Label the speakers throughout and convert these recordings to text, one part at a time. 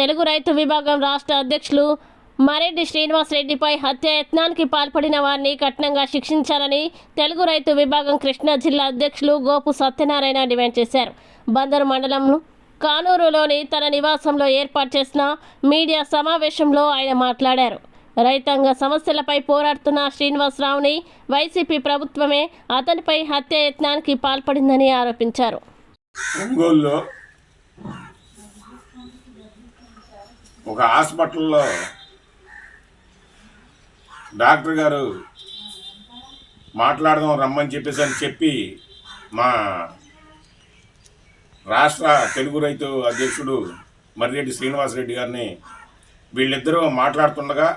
Speaker 1: తెలుగు రైతు విభాగం రాష్ట్ర అధ్యక్షులు మరెడ్డి శ్రీనివాసరెడ్డిపై హత్యాయత్నానికి పాల్పడిన వారిని కఠినంగా శిక్షించాలని తెలుగు రైతు విభాగం కృష్ణా జిల్లా అధ్యక్షులు గోపు సత్యనారాయణ డిమాండ్ చేశారు. బందరు మండలం కానూరులోని తన నివాసంలో ఏర్పాటు చేసిన మీడియా సమావేశంలో ఆయన మాట్లాడారు. రైతాంగ సమస్యలపై పోరాడుతున్న శ్రీనివాసరావుని వైసీపీ ప్రభుత్వమే అతనిపై హత్యాయత్నానికి పాల్పడిందని ఆరోపించారు.
Speaker 2: ఒక హాస్పిటల్లో డాక్టర్ గారు మాట్లాడదాం రమ్మని చెప్పేసి అని చెప్పి మా రాష్ట్ర తెలుగు రైతు అధ్యక్షుడు మర్రెడ్డి శ్రీనివాసరెడ్డి గారిని వీళ్ళిద్దరూ మాట్లాడుతుండగా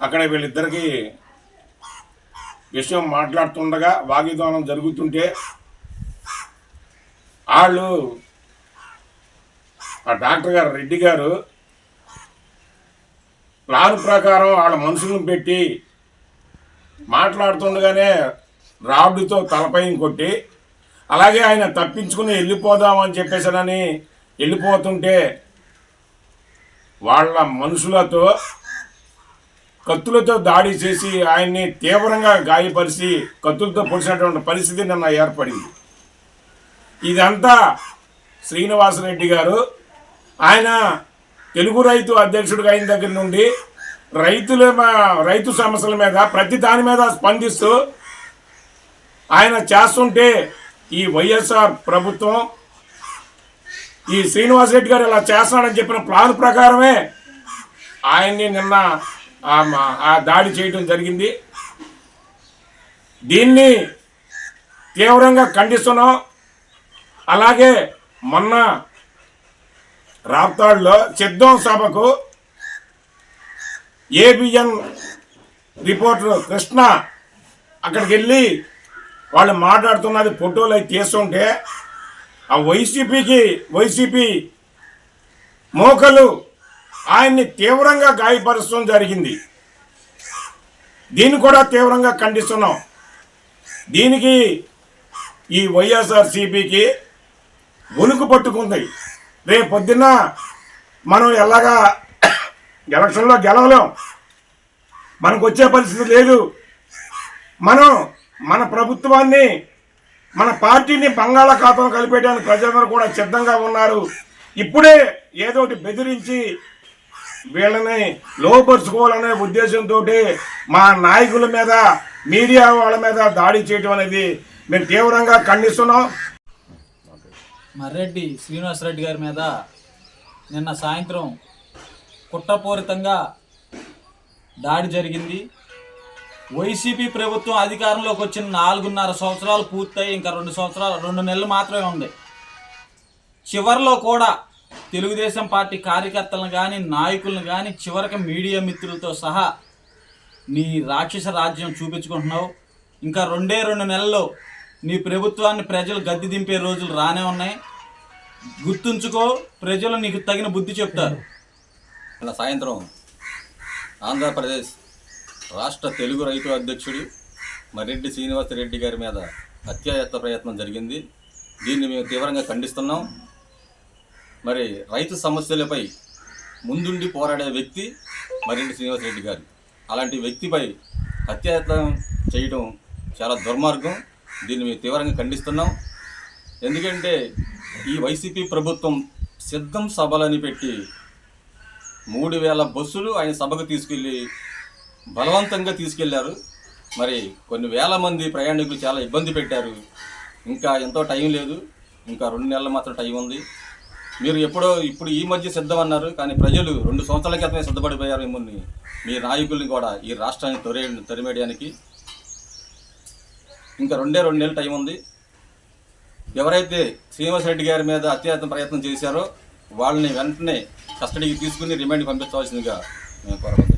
Speaker 2: అక్కడ వీళ్ళిద్దరికీ విషయం మాట్లాడుతుండగా వాగ్విధానం జరుగుతుంటే వాళ్ళు ఆ డాక్టర్ గారు రెడ్డి గారు ప్లాన్ ప్రకారం వాళ్ళ మనుషులను పెట్టి మాట్లాడుతుండగానే రాబడితో తలపై కొట్టి అలాగే ఆయన తప్పించుకుని వెళ్ళిపోదామని చెప్పేసానని వెళ్ళిపోతుంటే వాళ్ళ మనుషులతో కత్తులతో దాడి చేసి ఆయన్ని తీవ్రంగా గాయపరిచి కత్తులతో పొడిచినటువంటి పరిస్థితి నిన్న ఏర్పడింది. ఇదంతా శ్రీనివాసరెడ్డి గారు ఆయన తెలుగు రైతు అధ్యక్షుడిగా అయిన దగ్గర నుండి రైతుల మా- రైతు సమస్యల మీద ప్రతి దాని మీద స్పందిస్తూ ఆయన చేస్తుంటే ఈ వైఎస్ఆర్ ప్రభుత్వం ఈ శ్రీనివాస్ రెడ్డి గారు ఇలా చేస్తాడని చెప్పిన ప్లాన్ ప్రకారమే ఆయన్ని నిన్న ఆ దాడి చేయడం జరిగింది. దీన్ని తీవ్రంగా ఖండిస్తున్నాం. అలాగే మొన్న రాప్తాడులో సిద్ధం సభకు ఏబిఎన్ రిపోర్టర్ కృష్ణ అక్కడికి వెళ్ళి వాళ్ళు మాట్లాడుతున్నది ఫోటోలు అవి తీస్తుంటే ఆ వైసీపీకి వైసీపీ మోకలు ఆయన్ని తీవ్రంగా గాయపరచడం జరిగింది. దీన్ని కూడా తీవ్రంగా ఖండిస్తున్నాం. దీనికి ఈ వైఎస్ఆర్సీపీకి ఉనుకు పట్టుకుంది. రేపు పొద్దున్న మనం ఎలాగా ఎలక్షన్లో గెలవలేం. మనకు వచ్చే పరిస్థితి లేదు. మనం మన ప్రభుత్వాన్ని మన పార్టీని బంగాళాఖాతం కలిపేయడానికి ప్రజలందరూ కూడా సిద్ధంగా ఉన్నారు. ఇప్పుడే ఏదో ఒకటి బెదిరించి వీళ్ళని లోపరుచుకోవాలనే ఉద్దేశంతో మా నాయకుల మీద మీడియా వాళ్ళ మీద దాడి చేయడం అనేది మేము తీవ్రంగా ఖండిస్తున్నాం.
Speaker 3: మర్రెడ్డి శ్రీనివాసరెడ్డి గారి మీద నిన్న సాయంత్రం కుట్రపూరితంగా దాడి జరిగింది. వైసీపీ ప్రభుత్వం అధికారంలోకి వచ్చిన నాలుగున్నర సంవత్సరాలు పూర్తయి ఇంకా రెండు సంవత్సరాలు రెండు నెలలు మాత్రమే ఉంది. చివరిలో కూడా తెలుగుదేశం పార్టీ కార్యకర్తలను కానీ నాయకులను కానీ చివరికి మీడియా మిత్రులతో సహా నీ రాక్షస రాజ్యం చూపించుకుంటున్నావు. ఇంకా రెండే రెండు నెలల్లో నీ ప్రభుత్వాన్ని ప్రజలు గద్దె దింపే రోజులు రానే ఉన్నాయి. గుర్తుంచుకో ప్రజలు నీకు తగిన బుద్ధి చెప్తారు.
Speaker 4: ఇలా సాయంత్రం ఆంధ్రప్రదేశ్ రాష్ట్ర తెలుగు రైతు అధ్యక్షుడు మరెడ్డి శ్రీనివాసరెడ్డి గారి మీద హత్యాయత్న ప్రయత్నం జరిగింది. దీన్ని మేము తీవ్రంగా ఖండిస్తున్నాం. మరి రైతు సమస్యలపై ముందుండి పోరాడే వ్యక్తి మరెడ్డి శ్రీనివాసరెడ్డి గారు. అలాంటి వ్యక్తిపై హత్యాయత్నం చేయడం చాలా దుర్మార్గం. దీన్ని మేము తీవ్రంగా ఖండిస్తున్నాం. ఎందుకంటే ఈ వైసీపీ ప్రభుత్వం సిద్ధం సభలని పెట్టి మూడు వేల బస్సులు ఆయన సభకు తీసుకెళ్ళి బలవంతంగా తీసుకెళ్ళారు. మరి కొన్ని వేల మంది ప్రయాణికులు చాలా ఇబ్బంది పెట్టారు. ఇంకా ఎంతో టైం లేదు. ఇంకా రెండు నెలలు మాత్రం టైం ఉంది. మీరు ఎప్పుడో ఇప్పుడు ఈ మధ్య సిద్ధం అన్నారు. కానీ ప్రజలు రెండు సంవత్సరాల క్రితమే సిద్ధపడిపోయారు మిమ్మల్ని మీ నాయకుల్ని కూడా ఈ రాష్ట్రాన్ని తొరే తరిమేయడానికి. ఇంకా రెండే రెండు నెలలు టైం ఉంది. ఎవరైతే శ్రీనివాసరెడ్డి గారి మీద అత్యాయత్న ప్రయత్నం చేశారో వాళ్ళని వెంటనే కస్టడీకి తీసుకుని రిమాండ్ పంపించవలసిందిగా మేము కోరబోతున్నాం